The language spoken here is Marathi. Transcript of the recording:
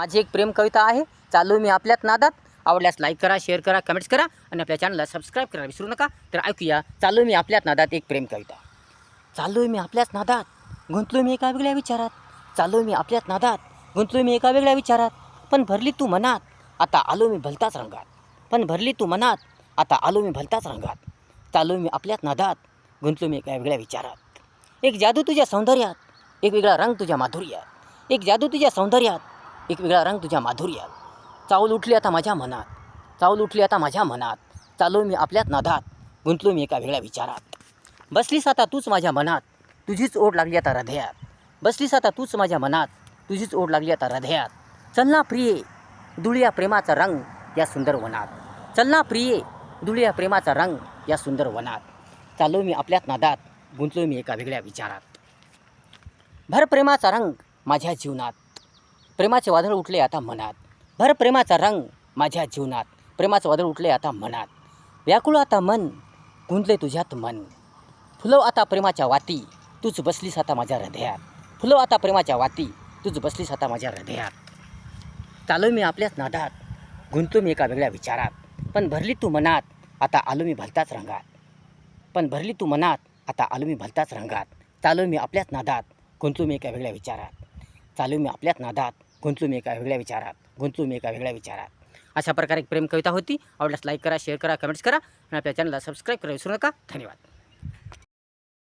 माझी एक प्रेम कविता आहे. चालू मी आपल्यात नादात. आवडल्यास लाईक करा शेअर करा कमेंट्स करा आणि आपल्या चॅनलला सबस्क्राईब करा विसरू नका. तर ऐकूया. चालू मी आपल्यात नादात एक प्रेम कविता. चालू मी आपल्याच नादात. गुंतलो मी एका वेगळ्या विचारात. चालू मी आपल्याच नादात. गुंतलो मी एका वेगळ्या विचारात. पण भरली तू मनात. आता आलो मी भलताच रंगात. पण भरली तू मनात. आता आलो मी भलताच रंगात. चालू मी आपल्याच नादात. गुंतलो मी एका वेगळ्या विचारात. एक जादू तुझ्या सौंदर्यात. एक वेगळा रंग तुझ्या माधुर्यात. एक जादू तुझ्या सौंदर्यात. एक वेगळा रंग तुझ्या माधुर्यात. चावल उठली आता माझ्या मनात. चावल उठली आता माझ्या मनात. चालो मी आपल्याच नादात. गुंतलो मी एका वेगळ्या विचारात. बसलीस आता तूच माझ्या मनात. तुझीच ओढ लागली आता हृदयात. बसलीस आता तूच माझ्या मनात. तुझीच ओढ लागली आता हृदयात. चल ना प्रिये दुळिया प्रेमाचा रंग या सुंदर वनात. चल ना प्रिये दुळिया प्रेमाचा रंग या सुंदर वनात. चालो मी आपल्याच नादात. गुंतलो मी एका वेगळ्या विचारात. भर प्रेमाचा रंग माझ्या जीवनात. प्रेमाचे वादळ उठले आता मनात. भर प्रेमाचा रंग माझ्या जीवनात. प्रेमाचं वादळ उठले आता मनात. व्याकुळ आता मन गुंतले तुझ्यात मन. फुलव आता प्रेमाच्या वाती तूच बसलीस आता माझ्या हृदयात. फुलव आता प्रेमाच्या वाती तूच बसलीस आता माझ्या हृदयात. चालो मी आपल्याच नादात गुंतलो मी एका वेगळ्या विचारात. पण भरली तू मनात आता आलो मी भलताच रंगात. पण भरली तू मनात आता आलो मी भलताच रंगात. चालो मी आपल्याच नादात गुंतलो मी एका वेगळ्या विचारात. चालू मी आपल्याच नादात गुंतलो मी एका वेगळ्या विचारात गुंतलो मी एका वेगळ्या विचारात. अशा प्रकारे एक प्रेम कविता होती. आवडल्यास लाईक करा शेअर करा कमेंट्स करा. आणि आपल्या चॅनलला सबस्क्राईब करा विसरू नका. धन्यवाद.